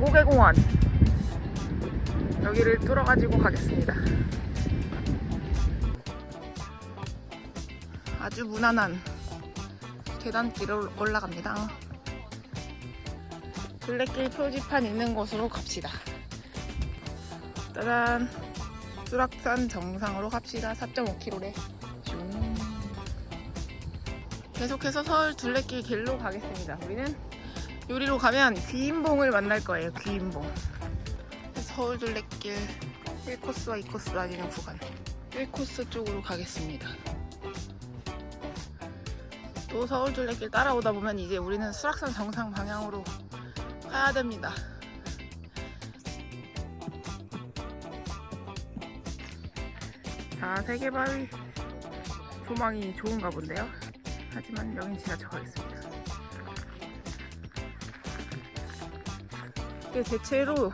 장고개 공원 여기를 뚫어가지고 가겠습니다. 아주 무난한 계단길을 올라갑니다. 둘레길 표지판 있는 곳으로 갑시다. 짜잔! 수락산 정상으로 갑시다. 4.5km래. 계속해서 서울 둘레길 길로 가겠습니다. 우리는 요리로 가면 귀인봉을 만날 거예요. 귀인봉. 서울 둘레길 1코스와 2코스 다니는 구간. 1코스 쪽으로 가겠습니다. 또 서울 둘레길 따라오다 보면 이제 우리는 수락산 정상 방향으로 가야 됩니다. 자, 세계바위 조망이 좋은가 본데요. 하지만 여긴 지하철가겠습니다. 이게 대체로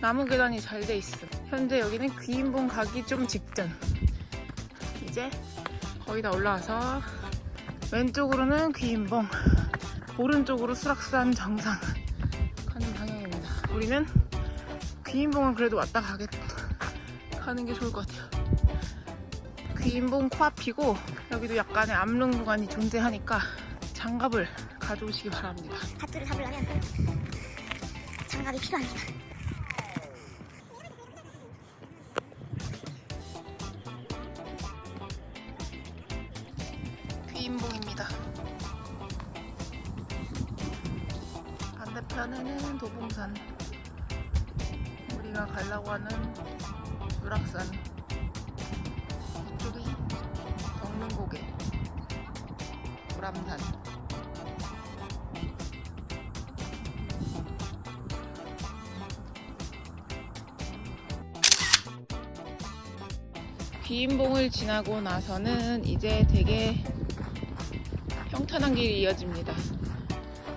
나무 계단이 잘 돼 있어. 현재 여기는 귀인봉 가기 좀 직전. 이제 거의 다 올라와서 왼쪽으로는 귀인봉, 오른쪽으로 수락산 정상 가는 방향입니다. 우리는 귀인봉은 그래도 왔다 가겠 가는 게 좋을 것 같아요. 귀인봉 코앞이고 여기도 약간의 암릉 구간이 존재하니까 장갑을 가져오시기 바랍니다. 밧줄을 잡으려면 장갑이 필요합니다. 귀인봉입니다. 반대편에는 도봉산. 우리가 가려고 하는 유락산. 이쪽이 덕릉고개. 불암산. 귀인봉을 지나고 나서는 이제 되게 평탄한 길이 이어집니다.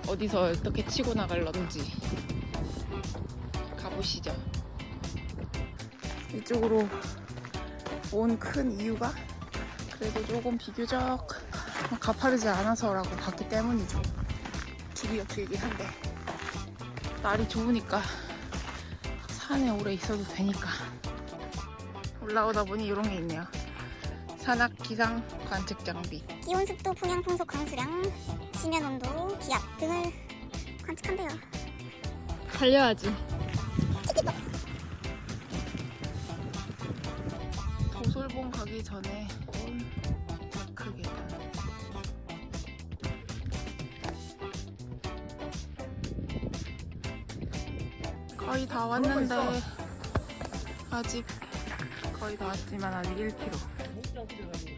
어디서 어떻게 치고 나갈런지 가보시죠. 이쪽으로 온 큰 이유가 그래도 조금 비교적 가파르지 않아서라고 봤기 때문이죠. 길이가 길긴 한데 날이 좋으니까 산에 오래 있어도 되니까 올라오다 보니 이런 게 있네요. 산악 기상 관측 장비. 기온, 습도, 풍향, 풍속, 강수량, 지면 온도, 기압 등을 관측한대요. 달려야지. 도솔봉 가기 전에 온 계단. 거의 다 왔는데 아직 거의 다 왔지만 아직 1km.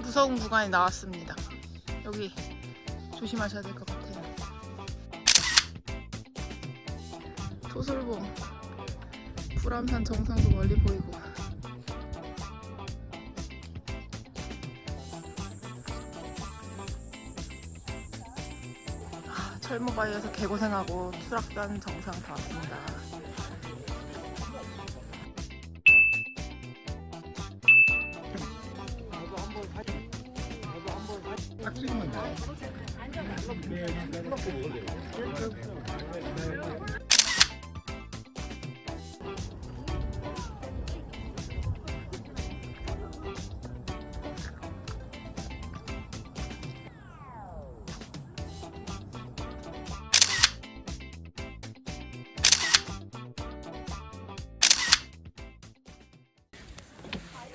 무서운 구간이 나왔습니다. 여기 조심하셔야 될 것 같아요. 토솔봉, 불암산 정상도 멀리 보이고. 철모바위에서 개고생하고 수락산 정상 다 왔습니다. 딱 찍으면 돼.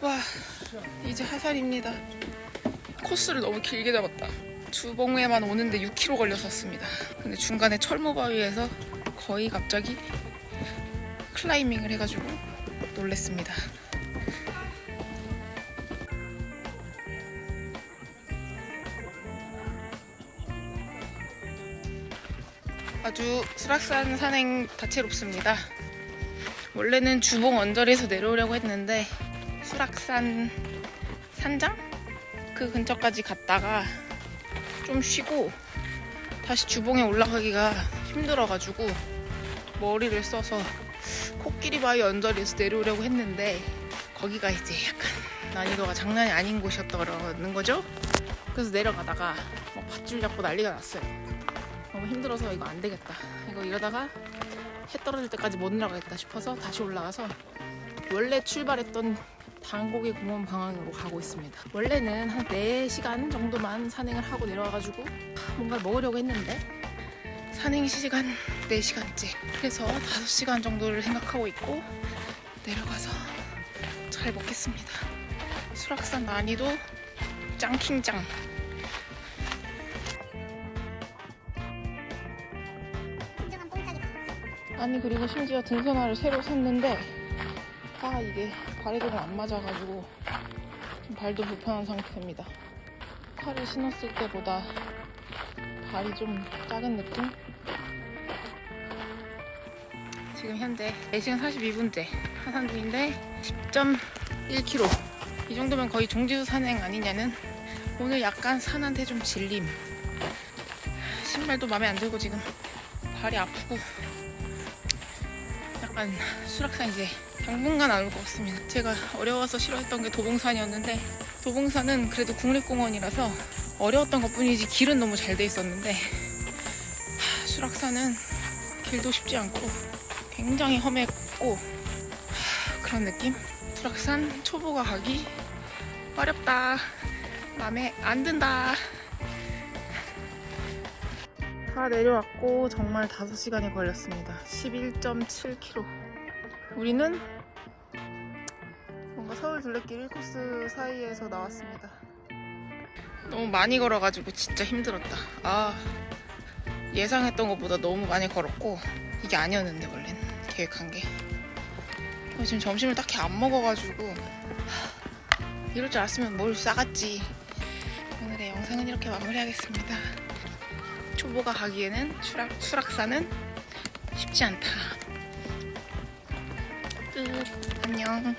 와 이제 하산입니다. 코스를 너무 길게 잡았다. 주봉에만 오는데 6km 걸렸었습니다. 근데 중간에 철모바위에서 거의 갑자기 클라이밍을 해가지고 놀랬습니다. 아주 수락산 산행 다채롭습니다. 원래는 주봉 언저리에서 내려오려고 했는데 수락산 산장 그 근처까지 갔다가 좀 쉬고 다시 주봉에 올라가기가 힘들어가지고 머리를 써서 코끼리 바위 언저리에서 내려오려고 했는데 거기가 이제 약간 난이도가 장난이 아닌 곳이었다는 거죠. 그래서 내려가다가 막 밧줄 잡고 난리가 났어요. 너무 힘들어서 이거 안 되겠다. 이거 이러다가 해 떨어질 때까지 못 내려가겠다 싶어서 다시 올라가서 원래 출발했던 단고개 공원 방향으로 가고 있습니다. 원래는 한 4시간 정도만 산행을 하고 내려와가지고 뭔가 먹으려고 했는데 산행 시간 4시간째. 그래서 5시간 정도를 생각하고 있고 내려가서 잘 먹겠습니다. 수락산 난이도 짱킹짱. 아니 그리고 심지어 등산화를 새로 샀는데 아 이게 발에도 안 맞아가지고 좀 발도 불편한 상태입니다. 팔을 신었을 때보다 발이 좀 작은 느낌? 지금 현재 4시간 42분째 하산 중인데 10.1km 이 정도면 거의 종지수 산행 아니냐는 오늘 약간 산한테 좀 질림 신발도 마음에 안 들고 지금 발이 아프고 약간 수락산 이제 당분간 안 올 것 같습니다. 제가 어려워서 싫어했던 게 도봉산이었는데 도봉산은 그래도 국립공원이라서 어려웠던 것 뿐이지 길은 너무 잘 돼 있었는데 하, 수락산은 길도 쉽지 않고 굉장히 험했고 하, 그런 느낌? 수락산 초보가 가기 어렵다. 마음에 안 든다. 다 내려왔고 정말 5시간이 걸렸습니다. 11.7km. 우리는 뭔가 서울 둘레길 1코스 사이에서 나왔습니다. 너무 많이 걸어가지고 진짜 힘들었다. 아 예상했던 것보다 너무 많이 걸었고 이게 아니었는데 원래는 계획한 게. 어, 지금 점심을 딱히 안 먹어가지고 하, 이럴 줄 알았으면 뭘 싸갔지. 오늘의 영상은 이렇게 마무리하겠습니다. 초보가 가기에는 수락, 수락산은 쉽지 않다. 끝. 안녕.